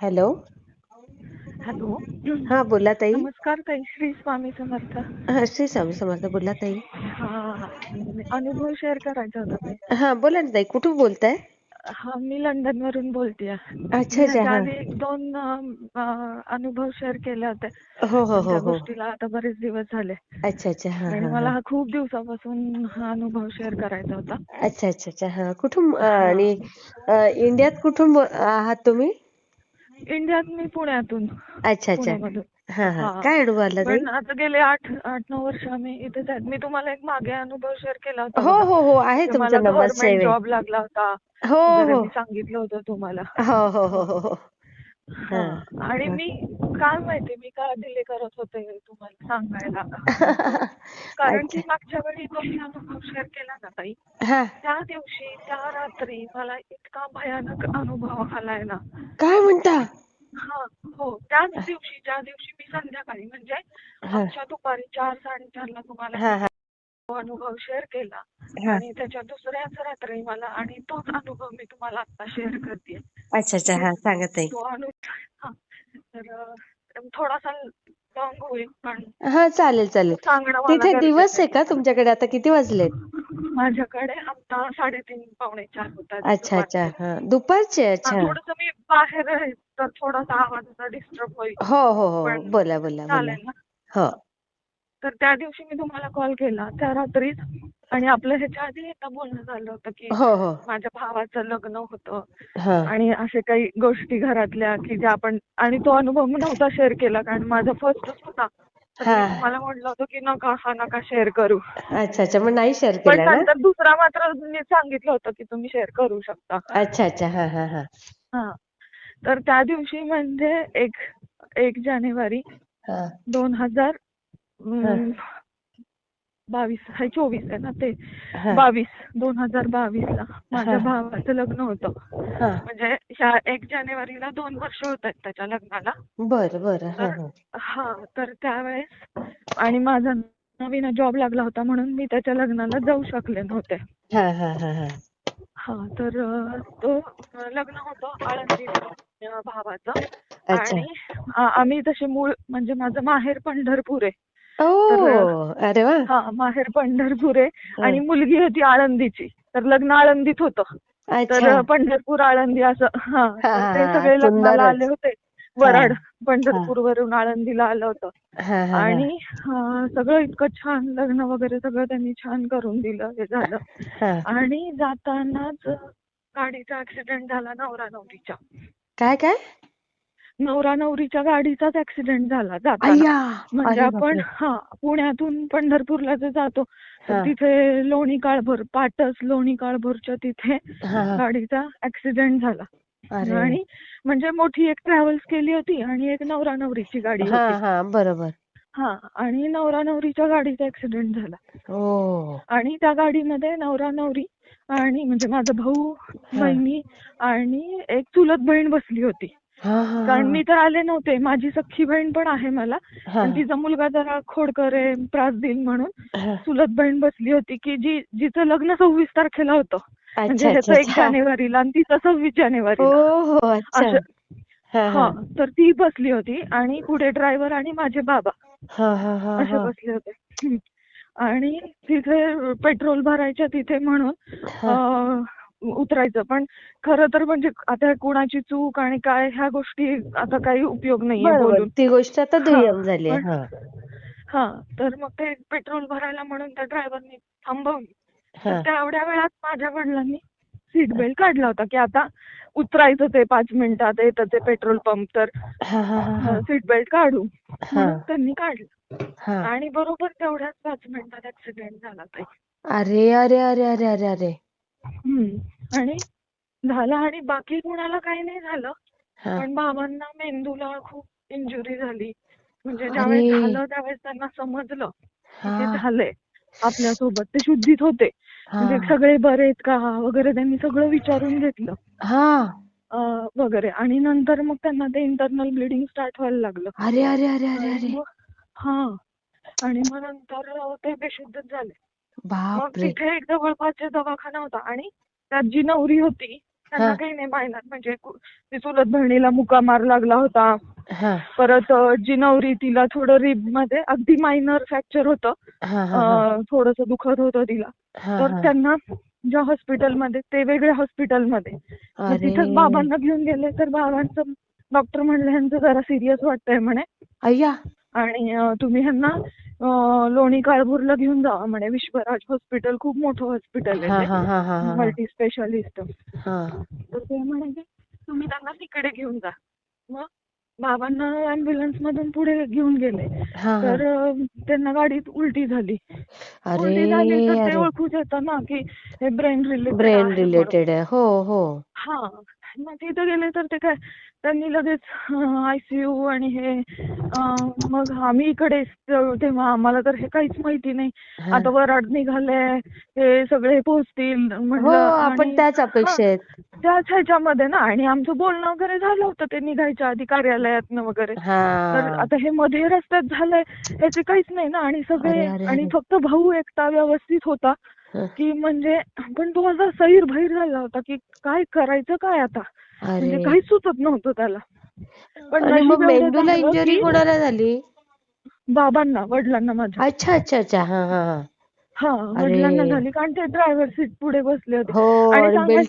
Hello. Hello. हा बोला ताई. नमस्कार ताई श्री स्वामी समर्थ. हा श्री स्वामी समर्थ बोला ताई. हा अनुभव शेअर करायचा होता ताई. हा बोला ना ताई कुठून बोलताय? हा मी लंडन वरून बोलतेय अच्छा, अच्छा, हा. आधी एक दोन अं, अनुभव शेअर केले होते. हो हो हो त्या हो गोष्टीला आता बरेच दिवस झाले. अच्छा अच्छा हा आणि हा मला हा. हा खूप दिवसापासून हा अनुभव शेअर करायचा होता. अच्छा अच्छा अच्छा हा. कुठून अं, हा. आणि अं, इंडियात कुठून बो- आहात तुम्ही? इंडियात मी पुण्यातून. अच्छा अच्छा. पुण्यामधून. हा हा. हा. काय अनुभव आला ताई? पण आता गेले आठ आठ नऊ वर्ष आम्ही इथेच आहेत मी तुम्हाला एक मागे अनुभव शेअर केला होता हो बघा. हो हो. आहे की तुमचा मला नंबर गव्हर्नमेंट सेव्ह जॉब लागला होता. हो वगैरे हो. मी सांगितलं होतं तुम्हाला. हो हो हो हो हा. आणि मी काय माहिती मी का डिले करत होते तुम्हाला सांगायला? कारण की मागच्या वेळी अनुभव शेअर केला ना ताई. हा. त्या दिवशी त्या रात्री मला इतका भयानक अनुभव आलाय ना. काय म्हणता? हा हो. त्याच दिवशी ज्या दिवशी मी संध्याकाळी म्हणजे हा. आमच्या दुपारी चार साडेचारला तुम्हाला हा हा. तो अनुभव शेअर केला. आणि त्याच्या दुसऱ्याच रात्री मला आणि तोच अनुभव मी तुम्हाला आता शेअर करते. अच्छा अच्छा. हा सांगा ताई तो अनुभव हा. तर अं, थोडासा लॉंग होईल पण हा चालेल चालेल. सांगणं मला तिथे दिवस आहे का तुमच्याकडे? आता किती वाजलेत माझ्याकडे आता साडेतीन पावणे चार होतात. अच्छा अच्छा. हा. दुपारचे? अच्छा. थोडस मी बाहेर आहे तर थोडासा आवाजाचा डिस्टर्ब होईल. हो हो हो. पण बोला बोला बोला. चालेल ना? हो. तर त्या दिवशी मी तुम्हाला कॉल केला. त्या रात्रीच आणि आपलं ह्याच्या आधी एकदा बोलणं झालं होतं की हो हो. माझ्या भावाचं लग्न होतं. आणि असे काही गोष्टी घरातल्या की ज्या आपण आणि तो अनुभव मी नव्हता शेअर केला कारण माझा फर्स्टच होता. तर मी. तुम्हाला म्हटलं होतं की नका हा नका शेअर करू. अच्छा अच्छा. मग नाही शेअर पण नंतर दुसरा मात्र मी सांगितलं होतं की तुम्ही शेअर करू शकता. अच्छा अच्छा. हा हा हा. हा. तर त्या दिवशी म्हणजे एक एक जानेवारी दोन हजार बावीस आहे चोवीस आहे ना ते. हा. बावीस दोन हजार बावीस ला माझ्या हा. भावाचं लग्न होतं. हा. म्हणजे ह्या एक जानेवारीला दोन वर्ष होत आहेत त्याच्या लग्नाला. बरं बरं. हा तर हा. हा तर त्यावेळेस आणि माझा नवीन जॉब लागला होता म्हणून मी त्याच्या लग्नाला जाऊ शकले नव्हते. हा हा हा हा. हा तर तो लग्न होतं आळंदीला अं, भावाचं. आणि आम्ही तसे मूळ म्हणजे माझं माहेर पंढरपूर आहे. ओ! अरे वा! हा माहेर पंढरपूर आहे. आणि मुलगी होती आळंदीची. तर लग्न आळंदीत होतं. तर अच्छा. पंढरपूर आळंदी असं हा तर ते हा, सगळे लग्नाला सुंदरच. आले होते. वराड हा. पंढरपूर वरून आळंदीला आलं होतं. हा हा हा. आणि सगळं इतकं छान लग्न वगैरे सगळं त्यांनी छान करून दिलं हे झालं. हा. आणि जातानाच गाडीचा ऍक्सिडेंट झाला नवरा नवरीच्या काय काय? नवरा नवरीच्या गाडीचाच ऍक्सिडेंट झाला जाताना. म्हणजे आपण. हा पुण्यातून पंढरपूरला जे जातो तर हा. तिथे लोणी काळभोर पाटस लोणी काळभोरच्या तिथे हा हा. गाडीचा ऍक्सिडेंट झाला. आणि म्हणजे मोठी एक ट्रॅव्हल्स केली होती आणि एक नवरा नवरीची गाडी हा होती. हा बरोबर. हा आणि नवरा नवरीच्या गाडीचा ऍक्सिडेंट झाला. ओ आणि त्या गाडीमध्ये नवरा नवरी आणि म्हणजे माझा भाऊ बहिणी आणि एक चुलत बहीण बसली होती. हा हा कारण मी तर आले नव्हते. माझी सख्खी बहीण पण आहे मला. पण तिचा मुलगा जरा खोडकर आहे त्रास देईल म्हणून. चुलत बहीण बसली होती की जी जिचं लग्न सव्वीस तारखेला होतं. म्हणजे ह्याचं एक जानेवारीला आणि तिचं सव्वीस जानेवारीला. हो हा हा तर ती बसली होती आणि पुढे ड्रायव्हर आणि माझे बाबा हा हा हा असे बसले होते. आणि तिथे पेट्रोल भरायच्या तिथे म्हणून उतरायचं. पण खरं तर म्हणजे आता कुणाची चूक आणि काय ह्या गोष्टी आता काही उपयोग नाहीये ती गोष्ट आता हा, दुय्यम झाली हा. हा तर मग ते पेट्रोल भरायला म्हणून त्या ड्रायव्हरनी थांबवली. हा. तेवढ्या वेळात माझ्या वडिलांनी सीट बेल्ट काढला होता की आता उतरायचं ते पाच मिनिटात येतं ते पेट्रोल पंप तर हा हा हा हा. सीट बेल्ट काढू. म्हणून त्यांनी काढलं. हा. आणि बरोबर तेवढ्याच पाच मिनिटात ऍक्सिडेंट झाला ताई अरे अरे अरे अरे अरे अरे. आणि झाला आणि बाकी कुणाला काही नाही झालं. पण बाबांना मेंदूला खूप इंजुरी झाली. म्हणजे. ज्यावेळेस झालं त्यावेळेस त्यांना समजलं की हा. झालंय आपल्यासोबत. ते शुद्धीत होते. म्हणजे सगळे बरे आहेत का? वगैरे त्यांनी सगळं विचारून घेतलं. हा. वगैरे. आणि नंतर मग त्यांना ते इंटरनल ब्लिडिंग स्टार्ट व्हायला लागलं. अरे अरे अरे अरे हा. आणि मग नंतर ते बेशुद्धच झाले. मग बापरे. तिथे एक जवळपासचा दवाखाना होता आणि त्यात जी नवरी होती त्यांना हा. काही नाही मायनर म्हणजे कु- ती चुलत बहिणीला मुका मार लागला होता. हा. परत अ, जी नवरी तिला थोडं रिबमध्ये अगदी मायनर फ्रॅक्चर होतं. हा हा हा. थोडस दुखत होतं तिला. हा तर हा. त्यांना ज्या हॉस्पिटलमध्ये ते वेगळ्या हॉस्पिटलमध्ये मग अरे. तिथं बाबांना घेऊन गेले तर बाबांचं डॉक्टर म्हणले ह्यांचं जरा सिरियस वाटतंय म्हणे. अय्या. आणि अ, तुम्ही ह्यांना लोणी काळभोरला घेऊन जा म्हणे. विश्वराज हॉस्पिटल खूप मोठं हॉस्पिटल आहे मल्टी स्पेशालिस्ट. तर ते म्हणे की तुम्ही त्यांना तिकडे घेऊन जा. मग बाबांना अँब्युलन्स मधून पुढे घेऊन गेले. तर त्यांना गाडीत उलटी झाली. उलटी झाली तर ते ओळखूच येतं ना की हे ब्रेन रिलेटेड ब्रेन रिलेटेड हो हो. हा. मग तिथं गेले तर ते काय त्यांनी लगेच आयसीयू आणि हे मग आम्ही इकडे तेव्हा आम्हाला तर हे काहीच माहिती नाही हा. आता वराड निघाले हे सगळे पोहोचतील हो म्हणलं आपण आणि- त्याच अपेक्षेत त्याच ह्याच्यामध्ये ना आणि आमचं बोलणं वगैरे झालं होतं ते निघायच्या आधी कार्यालयातनं वगैरे तर हा आता हे मध्ये रस्त्यात झालंय याचे काहीच नाही ना आणि सगळे आणि. फक्त भाऊ एकटा व्यवस्थित होता हं. की म्हणजे पण तो असा सैर भैर झाला होता की काय करायचं काय आता म्हणजे अरे. काहीच सुचत नव्हतं त्याला. पण मेंदूला इंजुरी कोणाला झाली? बाबांना वडिलांना माझ्या. अच्छा अच्छा अच्छा. हा हा हा. वडिलांना झाली. कारण ते ड्रायव्हर सीट पुढे बसले होते. हो आणि म्हणजे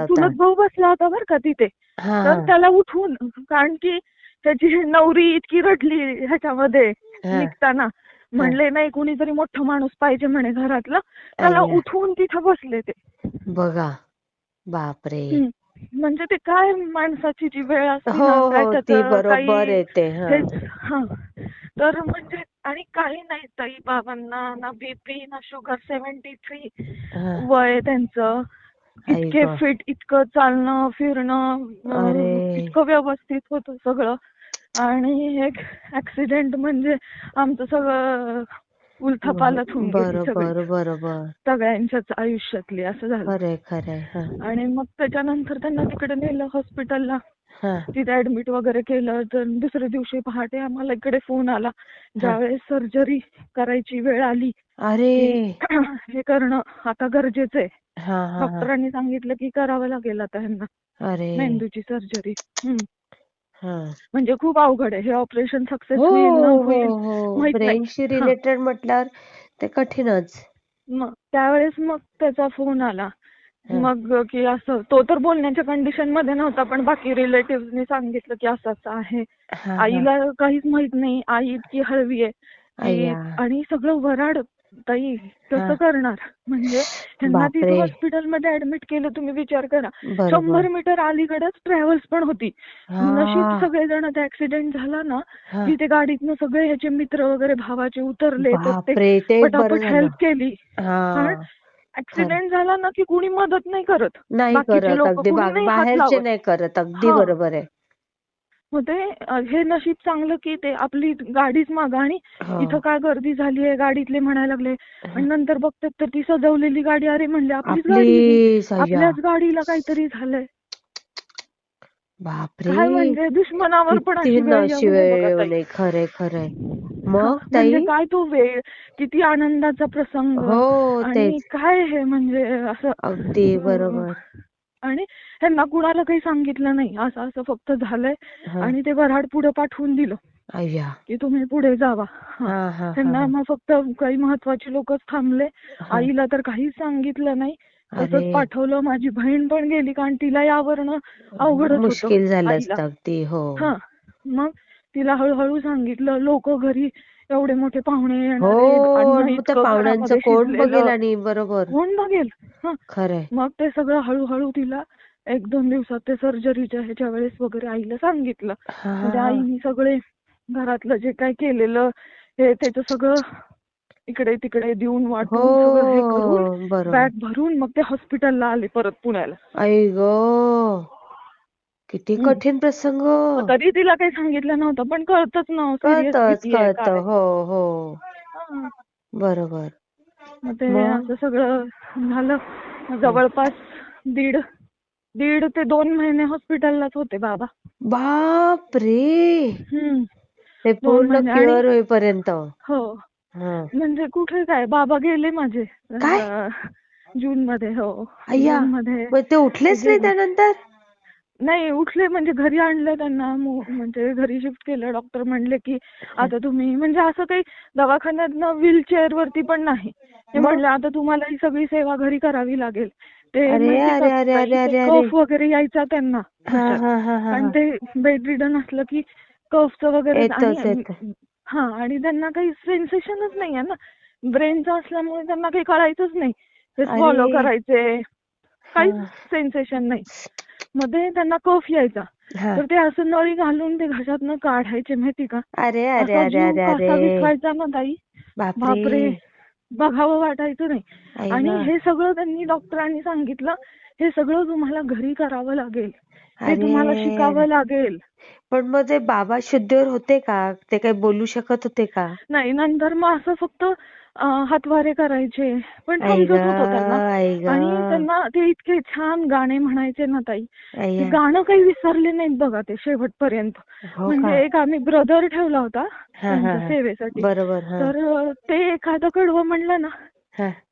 चुलत भाऊ बसला होता बरं का तिथे. हा. तर त्याला उठवून कारण की त्याची नवरी इतकी रडली ह्याच्यामध्ये. निघताना. म्हणले नाही कुणीतरी मोठं माणूस पाहिजे म्हणे घरातलं. त्याला. उठवून तिथं बसले ते. बघा. बापरे. म्हणजे ते काय माणसाची जी वेळ असते हो हो ती बरोबर तर म्हणजे आणि काही नाही ताई बाबांना ना बीपी ना शुगर सेव्हन्टी थ्री. वय त्यांचं इतके. फिट इतकं चालणं फिरणं. इतकं व्यवस्थित होतं सगळं आणि एक ऍक्सिडेंट म्हणजे आमचं सगळं उलथापालथ होऊन गेली सगळी. बरोबर. बरोबर सगळ्यांच्याच आयुष्यातली असं झालं. खरंय खरंय हा. आणि मग त्याच्यानंतर त्यांना तिकडे नेलं हॉस्पिटलला हा. तिथे ऍडमिट वगैरे केलं तर दुसऱ्या दिवशी पहाटे आम्हाला इकडे फोन आला. ज्यावेळेस सर्जरी करायची वेळ आली अरे! हे करणं आता गरजेचं आहे. हा हा हा. डॉक्टरांनी सांगितलं की करावं लागेल आता ह्यांना. अरे! मेंदूची सर्जरी म्हणजे खूप अवघड आहे हे ऑपरेशन सक्सेस हो होईल न हो होईल हो माहीत नाही. ब्रेनशी. रिलेटेड म्हटल्यावर ते कठीणच मग त्यावेळेस मग त्याचा फोन आला. मग की असं तो तर बोलण्याच्या कंडिशनमध्ये नव्हता पण बाकी रिलेटिव्हनी सांगितलं की असं असं आहे. आईला काहीच माहीत नाही आई इतकी हळवी आहे की. आणि सगळं वराड ताई. कसं करणार म्हणजे ह्यांना तिथे. हॉस्पिटलमध्ये ऍडमिट केलं तुम्ही विचार करा शंभर मीटर अलीकडेच ट्रॅव्हल्स पण होती नशीब सगळेजण ऍक्सिडेंट झाला ना हा. की ते गाडीतनं सगळे ह्याचे मित्र वगैरे भावाचे उतरले पटापट हेल्प केली ऍक्सिडेंट झाला ना की कुणी मदत नाही करत नाही करत लोक अगदी बाहेरचे. नाही करत अगदी हा. बरोबर आहे मग ते हे नशीब चांगलं की ते आपली गाडीच मागा आणि. इथं काय गर्दी झाली आहे गाडीतले म्हणायला लागले. आणि नंतर बघतात तर ती सजवलेली गाडी अरे म्हणले आपलीच गाडी आहे आपल्याच गाडीला काहीतरी झालंय. बापरे. काय म्हणजे दुश्मनावर पण अशी वेळ येऊ नये बघा ताई. नये खरंय खरंय मग म्हणजे ताई काय तो वेळ किती आनंदाचा प्रसंग. हो आणि तेच. काय हे म्हणजे असं. अगदी बरोबर. आणि ह्यांना कुणाला काही सांगितलं नाही. असं असं फक्त झालंय. आणि ते वऱ्हाड पुढे पाठवून दिलं. की तुम्ही पुढे जावा. त्यांना मग फक्त काही महत्त्वाचे लोकच थांबले. आईला तर काहीच सांगितलं नाही. तसंच पाठवलं. माझी बहीण पण गेली कारण तिला यावरनं अवघडच होतं. मग तिला हळूहळू सांगितलं. लोक घरी एवढे मोठे पाहुणे येणार हो त्या पाहुण्यांचं कोण. बघेल आणि बरोबर. कोण बघेल? हा. खरंय. मग ते सगळं हळूहळू तिला एक दोन दिवसात ते सर्जरीच्या ह्याच्या वेळेस वगैरे आईला सांगितलं. म्हणजे. आईनी सगळे घरातलं जे काय केलेलं हे त्याचं सगळं इकडे तिकडे देऊन वाटून सगळं हे बॅग भरून मग ते हॉस्पिटलला आले परत पुण्याला. आई ग. किती. कठीण प्रसंग. तरी तिला काही सांगितलं नव्हतं पण कळतच कळतच कळत काय हो हो. बरोबर. मग ते मग? असं सगळं झालं. मग जवळपास दीड दीड ते दोन महिने हॉस्पिटललाच होते बाबा. बाप रे हम्म. ते पूर्ण महिने. आणि- क्युअर होईपर्यंत. हो. हा. म्हणजे कुठे काय? बाबा गेले माझे. काय? जून मध्ये हो. अय्या. जून मध्ये मग ते उठलेच नाही त्यानंतर? नाही उठले म्हणजे घरी आणलं त्यांना म्हणजे घरी शिफ्ट केलं डॉक्टर म्हणले की आता तुम्ही म्हणजे असं काही दवाखान्यात व्हीलचेअर वरती पण नाही ते? म्हणले आता तुम्हाला ही सगळी सेवा घरी करावी लागेल ते. कफ वगैरे यायचा त्यांना हा. हा हा हा आणि ते बेड रिडन असलं की कफचं वगैरे. हा आणि त्यांना काही सेन्सेशनच नाही आहे ना ब्रेनचं असल्यामुळे त्यांना काही कळायचंच नाही ते. स्वॉलो करायचे काहीच. सेन्सेशन नाही मध्ये त्यांना कफ यायचा. तर ते असं नळी घालून ते घशातनं काढायचे माहिती का? अरे अरे असा अरे अरे विसवायचा ना ताई? बापरे. बघावं वाटायचं नाही. आणि. हे सगळं त्यांनी डॉक्टरांनी सांगितलं हे सगळं तुम्हाला घरी करावं लागेल. हे. तुम्हाला शिकावं लागेल. पण मग ते बाबा शुद्धीवर होते का? ते काही बोलू शकत होते का? नाही नंतर मग असं फक्त हातवारे करायचे पण समजत होतं त्यांना आणि. त्यांना ते इतके छान गाणे म्हणायचे ना ताई. गाणं काही विसरले नाहीत बघा ते शेवटपर्यंत हो म्हणजे एक आम्ही ब्रदर ठेवला होता. सेवेसाठी बरोबर तर ते एखादं कडवं म्हणलं ना.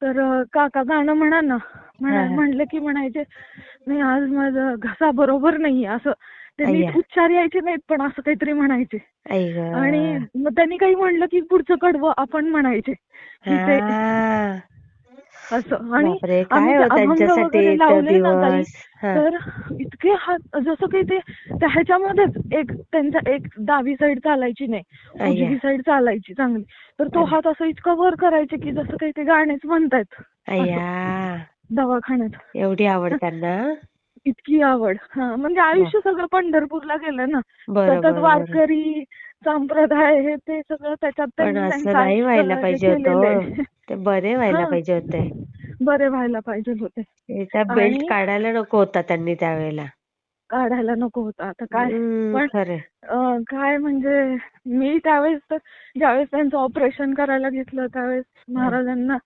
तर काका गाणं म्हणा ना म्हणा. म्हणलं की म्हणायचे नाही आज माझा घसा बरोबर नाहीये असं ते नीट. उच्चार यायचे नाहीत पण असं काहीतरी म्हणायचे. आणि मग त्यांनी काही म्हणलं की पुढचं कडवं आपण म्हणायचे. असं. आणि हो अभंग वगैरे लावले ना. तर इतके हात जसं काही ते ह्याच्यामध्येच एक त्यांचा एक डावी साईड चालायची नाही. उजवी साईड चालायची चांगली. तर तो हात असं इतका वर करायचे की जसं काही ते गाणेच म्हणतायत. दवाखान्यात. एवढी आवड त्यांना इतकी आवड. हा म्हणजे आयुष्य सगळं पंढरपूरला गेलं ना. सतत वारकरी संप्रदाय हे ते सगळं त्याच्यात त्यांनी नाही व्हायला हे पाहिजे होतं. ते बरे व्हायला हा. पाहिजे होते. बरे व्हायला पाहिजे होते. त्या बेल्ट काढायला नको होता त्यांनी त्यावेळेला. काढायला नको होता. आता काय? पण काय म्हणजे मी त्यावेळेस तर ज्यावेळेस त्यांचं ऑपरेशन करायला घेतलं त्यावेळेस महाराजांना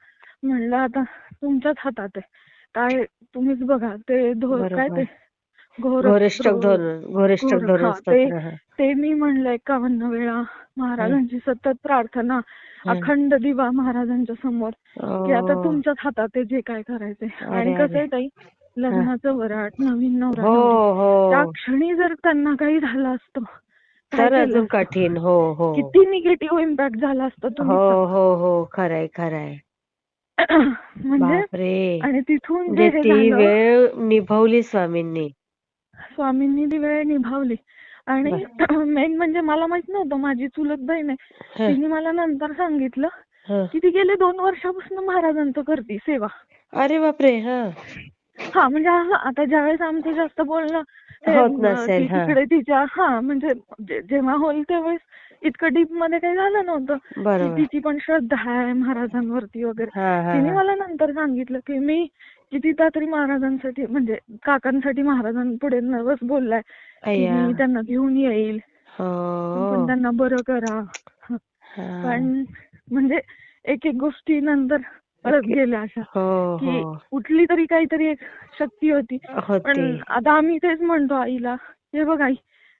म्हणलं आता तुमच्याच हातात आहे. काय तुम्हीच बघा ते धो काय. ते हा, स्तोत्र, ते- हा. मी म्हणलं एकावन्न वेळा महाराजांची सतत प्रार्थना हं. अखंड दिवा महाराजांच्या समोर की आता. तुमच्याच हातात आहे जे काय करायचंय आणि कसं आहे. ताई लग्नाचं वराट नवीन नवरा हो नवरी त्या हो क्षणी जर त्यांना काही झालं असतं तर अजून? कठीण हो हो किती निगेटिव्ह इम्पॅक्ट झाला असता हो हो हो खरंय खरंय म्हणजे बापरे. आणि तिथून जे म्हणजे हे ती झालं वेळ निभवली स्वामींनी. स्वामींनी ती वेळ निभावली. आणि मेन म्हणजे मला माहीत नव्हतं माझी चुलत बहीण आहे. तिने मला नंतर सांगितलं. की ती गेले दोन वर्षापासून महाराजांचं करते सेवा. अरे बापरे हा. हा म्हणजे आता ज्यावेळेस आमचं जास्त बोलणं होत नसेल, हा. तिकडे तिच्या हा म्हणजे जे- जेव्हा होईल त्यावेळेस इतकं डीपमध्ये काही झालं नव्हतं. तिची पण श्रद्धा आहे महाराजांवरती वगैरे. तिने. मला नंतर सांगितलं की मी कितीदा तरी महाराजांसाठी म्हणजे काकांसाठी महाराजांपुढे नवस बोललाय की मी त्यांना घेऊन येईल. हो. पण त्यांना बरं करा. पण म्हणजे एक एक गोष्टी नंतर एक- गेल्या अशा हो की हो. कुठली तरी काहीतरी एक शक्ती होती. पण आता आम्ही तेच म्हणतो आईला हे बघ आई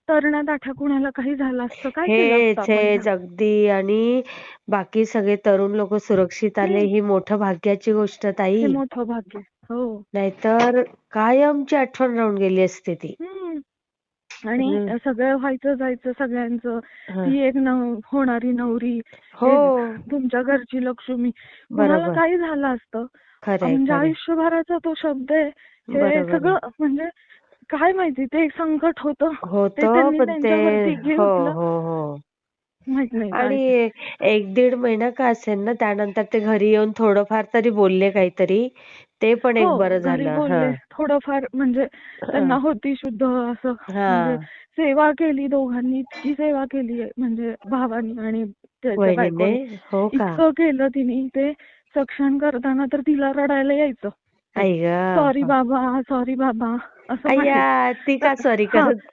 तरणात आठा कुणाला काही झालं असतं काय केलं हेच असतं आपण हेच? अगदी आणि बाकी सगळे तरुण लोक सुरक्षित आले हम्म. ही मोठं भाग्याची गोष्ट ताई हे मोठं भाग्य हो नाहीतर कायमची आठवण राहून गेली असते ती हम्म. आणि हम्म. सगळं व्हायचं जायचं सगळ्यांचं हा. ती एक नव- होणारी नवरी हो तुमच्या घरची लक्ष्मी कुणाला बरोबर काही झालं असतं खरंय म्हणजे खरंय आयुष्यभराचा तो शब्द आहे हे बरोबर सगळं म्हणजे काय माहिती ते एक संकट होतं. होत पण ते हो. हो हो. माहीत नाही काय आणि एक दीड महिना का असेल ना त्यानंतर ते घरी येऊन थोडंफार तरी बोलले काहीतरी. ते पण एक हो, बरं झालं हा. थोडंफार म्हणजे त्यांना होती शुद्ध असं. हा. म्हणजे सेवा केली दोघांनी इतकी सेवा केली म्हणजे भावानी आणि हो का? इतकं केलं तिने ते सक्षम करताना तर तिला रडायला यायचं. सॉरी बाबा सॉरी बाबा. असं. अय्या ती का सॉरी हा. करत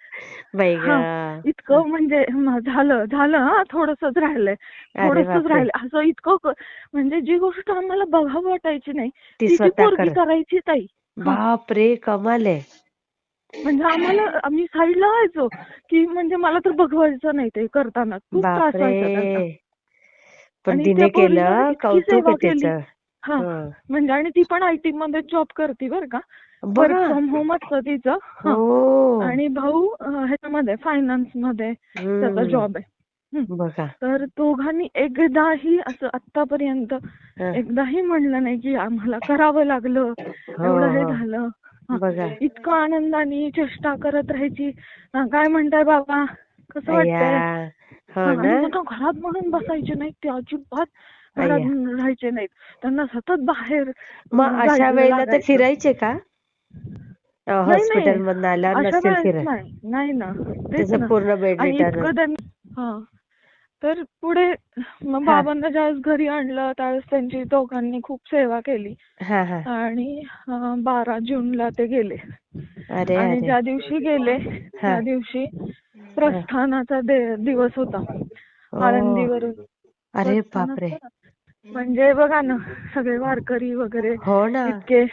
बाई ग. इतकं म्हणजे झालं झालं हा थोडंसच राहिलंय. अरे थोडंसच बापरे. राहिलंय. असं इतकं क- म्हणजे जी गोष्ट आम्हाला बघावं वाटायची नाही ती ती ती स्वतः पोरगी कर. करायची ताई. हा. बापरे कमाल आहे. म्हणजे आम्हाला आम्ही साईडला व्हायचो की म्हणजे मला तर बघवायचं नाही ते करताना. खूप त्रास व्हायचा त्यांना बापरे पण आणि तिने पोरीने केलं इतकी कौतुक सेवा आहे केली. त्याचं. हा. हं. म्हणजे आणि ती पण आयटी मध्ये जॉब करते बरं का. वर्क बरं. फ्रॉम होम असतं तिचं. हा. हो. आणि भाऊ ह्याच्यामध्ये फायनान्समध्ये त्याचा. जॉब आहे. तर दोघांनी एकदाही असं आतापर्यंत हं. एकदाही म्हणलं नाही की आम्हाला करावं लागलं एवढं हे हो. झालं. हा. इतकं आनंदाने चेष्टा करत राहायची. हा, काय म्हणताय बाबा? कसं वाटतंय? हो हा, घरात म्हणून बसायचे नाहीत ते अजिबात घरात राहायचे नाहीत. त्यांना सतत बाहेर मग अशा वेळेला ते. फिरायचे का? नाही, हॉस्पिटल. मधून आल्यावर अशा नसेल वेळेस फिराय नाही नाही ना. तेच त्याचं ना. पूर्ण बेड आणि रिटर्न इतकं त्यांनी हा. तर पुढे मग हा. बाबांना ज्यावेळेस घरी आणलं त्यावेळेस त्यांची दोघांनी खूप सेवा केली. हा हा. आणि अं, बारा जूनला ते गेले. अरे आणि अरे. ज्या दिवशी गेले त्या दिवशी प्रस्थानाचा दे- दिवस होता. ओ. आळंदीवरून अरे प्रस्थान बापरे. असतं ना. म्हणजे बघा ना सगळे वारकरी वगैरे हो ना. इतके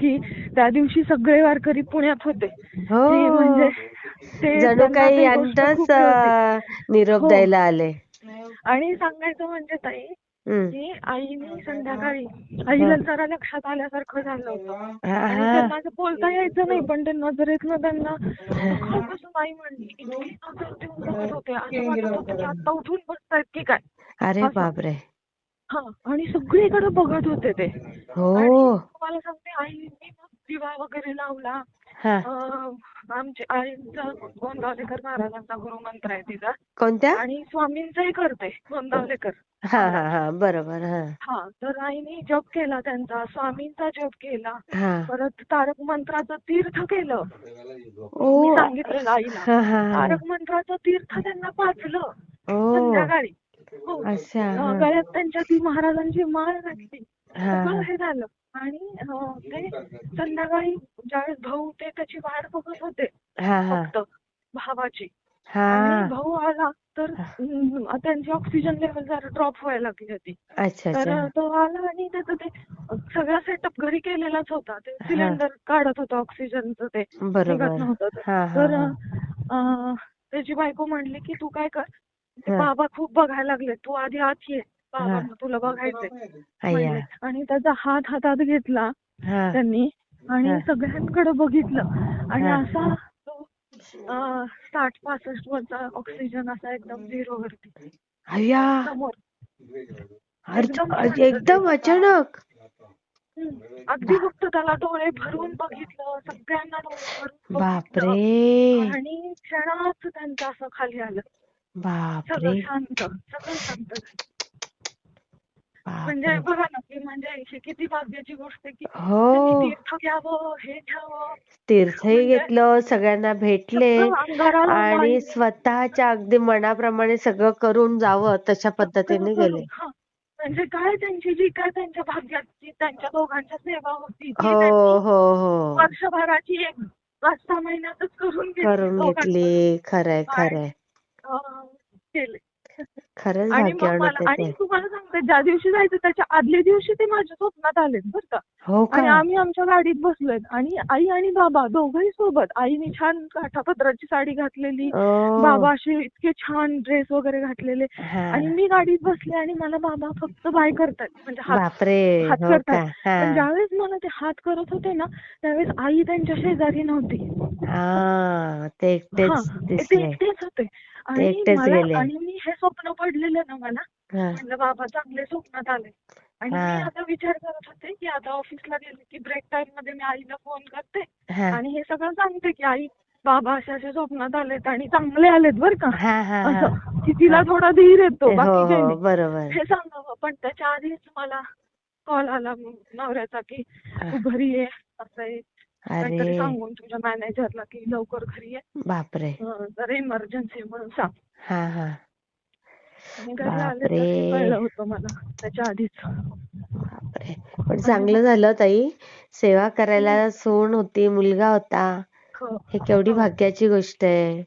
की त्या दिवशी सगळे वारकरी पुण्यात होते. हो. म्हणजे ते जणू काही निरोप हो. द्यायला आले. आणि सांगायचं म्हणजे ताई. की आईने संध्याकाळी आईला जरा लक्षात आल्यासारखं झालं होतं. आणि त्यांना असं बोलता यायचं नाही पण ते नजरेतनं त्यांना आई म्हणली इतकी नजर देऊन बघत होते असं वाटत होतं की आता उठून बसतायत की काय? अरे. बापरे. हा आणि सगळीकडे बघत होते ते. हो. आणि तुम्हाला सांगते आईने दिवा वगैरे लावला. हा. अं, आमचे आईचा गोंदावलेकर महाराजांचा गुरुमंत्र आहे तिचा. कोणत्या? आणि स्वामींचाही करते गोंदावलेकर. हा हा हा बरोबर हा. हा तर आईने जप केला त्यांचा स्वामींचा जप केला. हा. परत तारक मंत्राचं तीर्थ केलं. ओ. मी सांगितलेलं आईला. हा हा हा. तारक मंत्राचं तीर्थ त्यांना पाचलं. संध्याकाळी. अच्छा अं, हा. गळ्यात त्यांच्या ती महाराजांची माळ घातली. हा सगळं झालं. आणि अं, ते संध्याकाळी ज्यावेळेस भाऊ ते त्याची वाट बघत होते हा हा. फक्त भावाची. हा. आणि भाऊ आला तर अं, त्यांची ऑक्सिजन लेवल जरा ड्रॉप व्हायला लागली होती. अच्छा तर तो आला आणि त्याचं ते सगळा सेटअप घरी केलेलाच होता. ते सिलेंडर काढत होता ऑक्सिजनचं ते निघत बरोबर. नव्हतं. ते. हा हा तर हा. अं, त्याची बायको म्हणली की तू काय कर. बाबा खूप बघायला लागले. तू आधी आत ये बाबांना तुला बघायचंय. म्हणले. आणि त्याचा हात हातात घेतला त्यांनी आणि. सगळ्यांकडे बघितलं. आणि. असा साठ पासष्ट वरचा ऑक्सिजन असा एकदम झिरो वरती. समोर. एकदम अचानक. अगदी फक्त त्याला डोळे भरून बघितलं. सगळ्यांना डोळे भरून बापरे. आणि क्षणात त्यांचं असं खाली आलं. बापरे. सगळं शांत सगळं शांत. म्हणजे बापरे बघा ना की म्हणजे ही किती भाग्याची गोष्ट आहे की हो. त्यांनी तीर्थ घ्यावं हे घ्यावं तीर्थही म्हणजे घेतलं सगळ्यांना भेटले सगळं आणि स्वतःच्या अगदी मनाप्रमाणे सगळं करून जावं तशा पद्धतीने गेले. हा. म्हणजे काय त्यांची जी काय त्यांच्या भाग्याची त्यांच्या दोघांच्या सेवा होती ती हो त्यांनी हो हो. वर्षभराची एक पाच सहा महिन्यातच करून घेतली करून दोघांकडून. घेतली. खरंय खरंय. केले खरंच आणि मग भाग्यवान मला आणि ते. तुम्हाला सांगते ज्या दिवशी जायचं त्याच्या आदल्या दिवशी ते माझ्या स्वप्नात आलेत बरं का. हो आणि का आम्ही आमच्या गाडीत बसलोय. आणि आई आणि बाबा दोघंही सोबत आईने छान काठापत्राची साडी घातलेली ओ. बाबा असे इतके छान ड्रेस वगैरे घातलेले. हा. आणि मी गाडीत बसले आणि मला बाबा फक्त बाय करतात म्हणजे हात बापरे हात हो का? करतात पण ज्यावेळेस मला ते हात करत होते ना त्यावेळेस आई त्यांच्या शेजारी नव्हती. हा ते हा ते दिसले. एकटेच होते. आणि एकटेच मला गेले. आणि मी हे स्वप्न पडलेलं ना मला हा. म्हणलं बाबा चांगले स्वप्नात आले. आणि मी. आता विचार करत होते की आता ऑफिसला गेले की ब्रेक टाइममध्ये मी आईला फोन करते. हा. आणि हे सगळं सांगते की आई बाबा अशा अशा स्वप्नात आलेत आणि चांगले आलेत बरं का. हा हा हा. असं की तिला थोडा धीर येतो हो बाकी काही हो नाही. बरोबर. हे सांगावं पण त्याच्या आधीच मला कॉल आला नवऱ्याचा की हा. तू घरी ये असं आहे. अरे. सांगून तुझ्या मॅनेजरला की लवकर घरी ये. बापरे. जरा इमर्जन्सी म्हणून सांग. हा हा. कळलं होतं मला त्याच्या आधीच. बापरे. पण चांगलं झालं ताई. सेवा करायला सून होती मुलगा होता. हो. हे केवढी हो. भाग्याची गोष्ट आहे.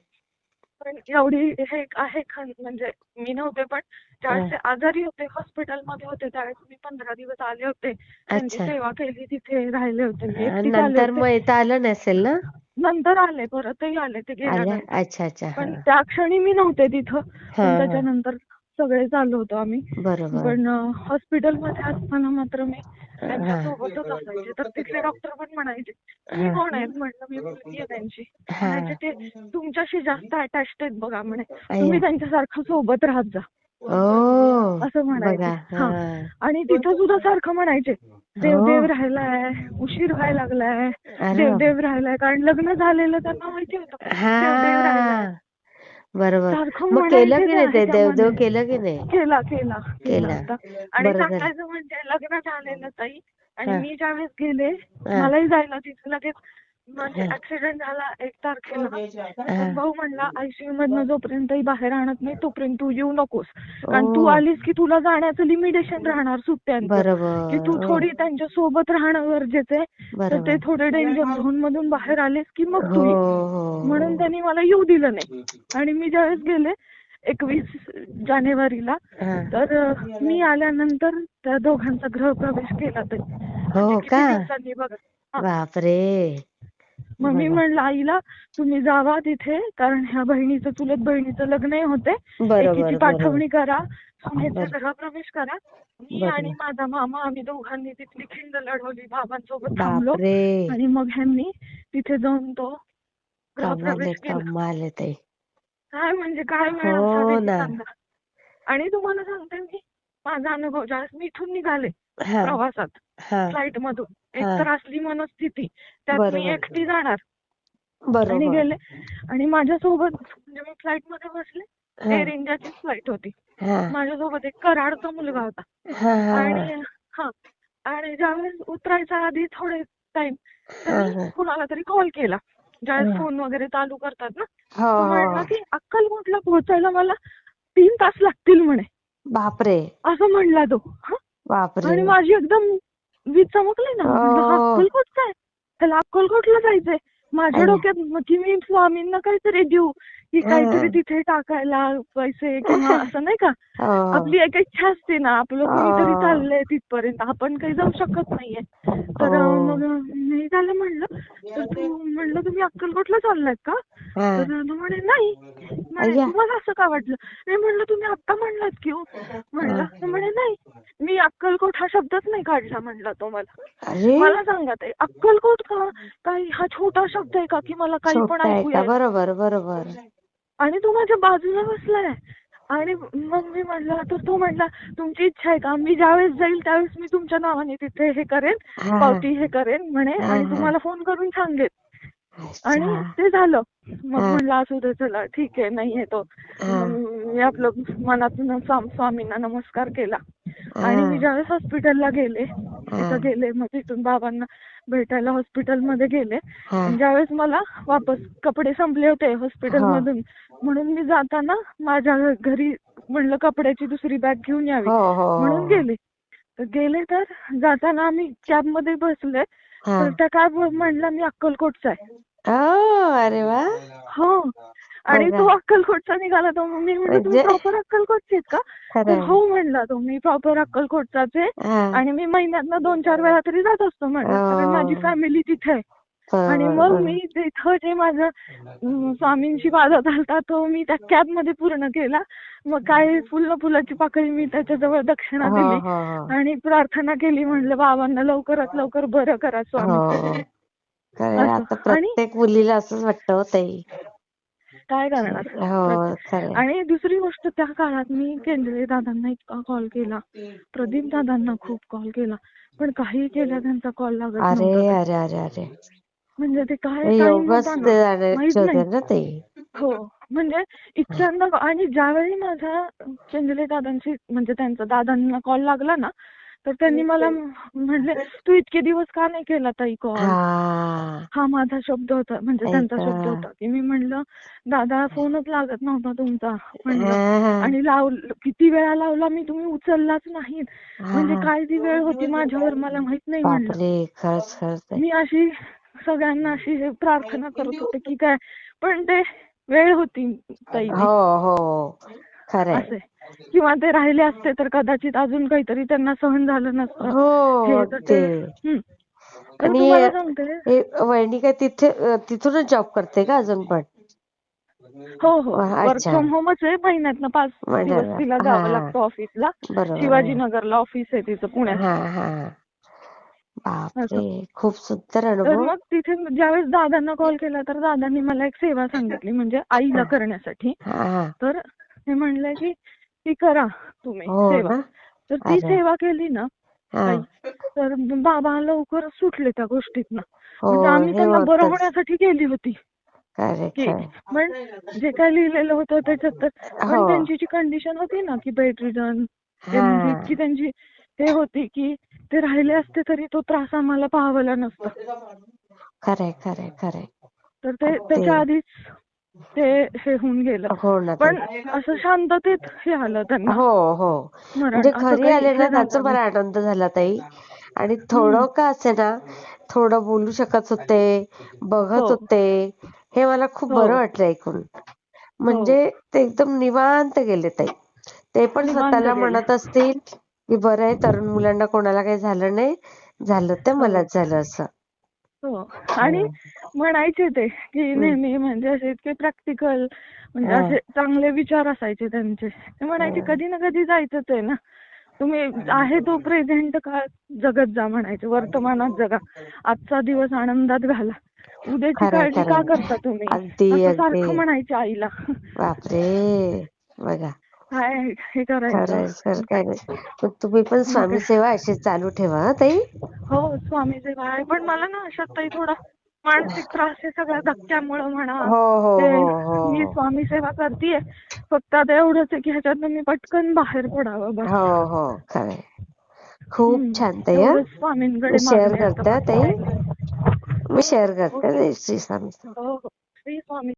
पण एवढी हे आहे खन म्हणजे मी नव्हते पण त्यावेळेस ते आजारी होते हॉस्पिटलमध्ये होते त्यावेळेस मी पंधरा दिवस आले होते. त्यांची. सेवा केली तिथे राहिले होते मी. आणि एकटीच आले नंतर होते. मग येता आलं नसेल ना? नंतर आले परतही आले ते आल्या गेल्यानंतर अच्छा अच्छा पण हा त्या क्षणी मी नव्हते तिथं. हा, पण हा. त्याच्यानंतर सगळे चालू होतो आम्ही. बरोबर. पण हॉस्पिटलमध्ये असताना मात्र मी त्यांच्या. सोबतच असायचे तर तिथले डॉक्टर पण म्हणायचे मी हा. कोण आहेत म्हटलं मी मुलगी आहे त्यांची. म्हणायचे ते तुमच्याशी जास्त अटॅच्ड आहेत बघा म्हणे. तुम्ही त्यांच्यासारखं सोबत राहत जा ओ असं म्हणायचे. आणि तिथं सुद्धा सारखं म्हणायचे देव हो. देव राहिलाय उशीर व्हायला लागलाय अरे देव बाप. देव राहिलाय कारण लग्न झालेलं त्यांना माहिती होतं देव देव राहिलाय बरोबर सारखं मग केलं की नाही ते देवदेव ह्याच्यामध्ये. केलं की नाही केला केला केला केला. आता आणि बरं झालं. सांगायचं म्हणजे लग्न झालेलं ताई आणि हा. मी ज्यावेळेस गेले हा. मलाही जायला तिथे लगेच म्हणजे हा. ऍक्सिडेंट झाला एक तारखेला. हा. पण भाऊ म्हणला आयसीयू मधनं जोपर्यंत बाहेर आणत नाही तोपर्यंत तू येऊ नकोस. कारण तू. आलीस की तुला जाण्याचं लिमिटेशन राहणार सुट्ट्यांचं. की तू. थोडी त्यांच्यासोबत राहणं गरजेचं आहे. तर ते थोडे डेंजर झोन मधून बाहेर आलेस की मग हो तू ये. हो म्हणून त्यांनी मला येऊ दिलं नाही. आणि मी ज्यावेळेस गेले एकवीस जानेवारीला हा. तर मी आल्यानंतर त्या दोघांचा गृहप्रवेश केला ते हो किती का? दिवसांनी बघा. हा. बापरे! मग मी. म्हणलं आईला तुम्ही जावा तिथे कारण ह्या बहिणीचं चुलत बहिणीचं लग्नही होते. एकीची पाठवणी करा. गृहप्रवेश करा. मी. आणि माझा मामा आम्ही दोघांनी तिथली खिंड लढवली बाबांसोबत थांबलो. आणि मग ह्यांनी तिथे जाऊन तो केला. काय म्हणजे काय वेळ हो आणि तुम्हाला सांगते मी माझा अनुभव ज्यावेळेस मी इथून निघाले हा. प्रवासात फ्लाईट मधून एक हा. तर असली मनस्थिती त्यात मी. एकटी जाणार. आणि गेले. आणि माझ्यासोबत म्हणजे मी फ्लाईटमध्ये बसले हा. एअर इंडियाचीच फ्लाईट होती. हा. माझ्यासोबत एक कराडचा मुलगा होता. हा हा आणि हा. आणि ज्यावेळेस उतरायच्या आधी थोडे टाइम हा, हा. कुणाला तरी कॉल केला. ज्यावेळेस हा. फोन वगैरे चालू करतात ना हो तो हो म्हणला की अक्कलकोटला पोहोचायला मला तीन तास लागतील म्हणे. बापरे. असं म्हणला तो. हा. आणि माझी एकदम वीज चमकली ना. अक्कलकोटचा आहे त्याला अक्कलकोटला जायचंय माझ्या. डोक्यात मग की मी स्वामींना काहीतरी देऊ की. काहीतरी तिथे टाकायला पैसे किंवा असं नाही का? हो. आपली एक इच्छा असते ना आपलं कोणीतरी हो. चाललंय तिथपर्यंत. आपण काही जाऊ शकत नाहीये. तर हो. मग मी त्याला म्हणलं तर तू म्हणलं तुम्ही अक्कलकोटला चाललायत का. तर तो म्हणे नाही. तुम्हाला असं का वाटलं? मी म्हणलं तुम्ही आत्ता म्हणलात की हो. म्हणलं म्हणे नाही. मी अक्कलकोट हा शब्दच नाही काढला म्हणला तो मला. मला सांगा ते अक्कलकोट का? काही हा छोटा शब्द आहे का? की मला काही पण छोटा आहे ऐकू का? येईल बरोबर बरोबर. आणि तो माझ्या बाजूला बसलाय आणि मग मी म्हणलं तर तो म्हणला तुमची इच्छा आहे का मी ज्यावेळेस जाईल त्यावेळेस मी तुमच्या नावाने तिथे हे करेन. पावती हे करेन म्हणे आणि. तुम्हाला फोन करून सांगेन आणि. ते झालं मग. म्हणलं असू दे चला ठीक आहे नाही तो मी आपलं मनातून स्वाम- स्वामींना नमस्कार केला आणि मी. ज्यावेळेस हॉस्पिटलला गेले तिथं गेले मग तिथून बाबांना भेटायला हॉस्पिटलमध्ये गेले. ज्यावेळेस मला वापस कपडे संपले होते हॉस्पिटल हा. मधून म्हणून मी जाताना माझ्या घरी म्हणलं कपड्याची दुसरी बॅग घेऊन यावी. हो हो म्हणून हो. गेले. तर गेले तर जाताना आम्ही कॅबमध्ये बसले. तर त्या कॅब म्हणला मी अक्कलकोटचा आहे अरे वा. हो. आणि. तो अक्कलकोटचा निघाला तो. मी म्हणलं तुम्ही म्हणजे- प्रॉपर अक्कलकोटचे आहेत का तर हो म्हणला तो मी प्रॉपर अक्कलकोटचाच आहे. हा. आणि मी महिन्यातनं दोन चार वेळा तरी जात असतो म्हणलं कारण हो. माझी फॅमिली तिथे आहे. आणि बरोबर, मग बरोबर. मी तिथं जे माझं स्वामींशी वादा झालता तो मी त्या कॅबमध्ये पूर्ण केला. मग काय फुल फुलाची पाकळी मी त्याच्याजवळ दक्षिणा हो, दिली हो, हो. आणि प्रार्थना केली म्हणलं बाबांना लवकरात लवकर बरं करा स्वामी. हो. आणि- प्रत्येक मुलीला असंच वाटतं हो ताई. काय करणार? हो खरंय आणि दुसरी गोष्ट त्या काळात मी केंद्रे दादांना इतका कॉल केला. प्रदीप दादांना खूप कॉल केला. पण काही केला त्यांचा कॉल लागत अरे म्हणजे ते काय हे हो म्हणजे इतक्यांदा आणि ज्यावेळी माझा चंदले दादांशी म्हणजे त्यांचा दादांना कॉल लागला ना तर त्यांनी मला म्हणले तू इतके दिवस का नाही केला ताई कॉल हा हा माझा शब्द होता म्हणजे त्यांचा. शब्द होता की मी म्हणलं दादा फोनच लागत नव्हता तुमचा म्हणलं. आणि लाव किती वेळा लावला मी तुम्ही उचललाच नाही म्हणजे. काय ती वेळ होती माझ्यावर मला माहीत नाही म्हणलं. मी अशी सगळ्यांना अशी प्रार्थना करत होते की काय पण ते वेळ होती ताई ती. हो हो असे किंवा ते राहिले असते तर कदाचित अजून काहीतरी त्यांना सहन झालं नसतं. हो ते आणि काय तिथे तिथूनच जॉब करते का अजून पण? हो हो. अच्छा. वर्क फ्रॉम होमच आहे महिन्यातनं पाच. दिवस तिला जावं. लागतं ऑफिसला शिवाजीनगरला ऑफिस आहे तिचं पुण्यात. खूप सुंदर तर अनुभव. मग तिथे ज्यावेळेस दादांना कॉल केला तर दादांनी मला एक सेवा सांगितली म्हणजे आईला करण्यासाठी. तर ते म्हणले की ती करा तुम्ही हो सेवा. ना? तर ती अरे. सेवा केली ना हा. ताई, तर बाबा लवकर सुटले त्या गोष्टीतनं. हो म्हणजे आम्ही हे त्यांना बरं होतच होण्यासाठी केली होती. खरे की खरे पण जे काय लिहिलेलं होतं त्याच्यात तर पण हो. त्यांची जी कंडिशन होती ना की बेड हा. म्हणजे इतकी त्यांची ते होती की ते राहिले असते तरी तो त्रास आम्हाला पाहावला नसता. खरे खरे खरे तर ते त्याच्या आधीच ते हे होऊन गेलं. हो ना पण. असं शांततेत हे आलं त्यांना. हो हो. म्हणजे घरी आले ना त्याचा मला आनंद झाला ताई. आणि थोडं का असे ना थोडं बोलू शकत होते बघत हो. होते हे मला खूप हो. बरं वाटलं ऐकून. म्हणजे ते एकदम निवांत गेले ताई. ते पण स्वतःला. म्हणत असतील की बरं आहे तरुण मुलांना कोणाला काही झालं नाही. झालं ते मलाच झालं असं. हो. आणि म्हणायचे ते की नेहमी म्हणजे असे इतके प्रॅक्टिकल म्हणजे हा. असे चांगले विचार असायचे त्यांचे. ते म्हणायचे कधी ना कधी जायचंच आहे ना. तुम्ही आहे तो प्रेझेंट काळ जगत जा म्हणायचे वर्तमानात जगा. आजचा दिवस आनंदात घाला. उद्याची काळजी का. करता तुम्ही? असं. सारखं म्हणायचे आईला. बापरे! बघा. काय हे करायचं. तुम्ही पण स्वामी सेवा अशी चालू ठेवा हं ताई? हो स्वामी सेवा आहे. पण मला ना अशात ताई थोडा मानसिक त्रास आहे सगळ्या धक्क्यामुळं म्हणा. हो हो ते हो हो. मी स्वामी सेवा करतेय. फक्त आता एवढंच आहे की ह्याच्यातनं मी पटकन बाहेर पडावं बस. हो हो. खरंय. खूप. छान ताई हं. स्वामींकडे शेअर करते हं ताई. नाही. मी शेअर करते. श्री स्वामी. हो हो. श्री स्वामी.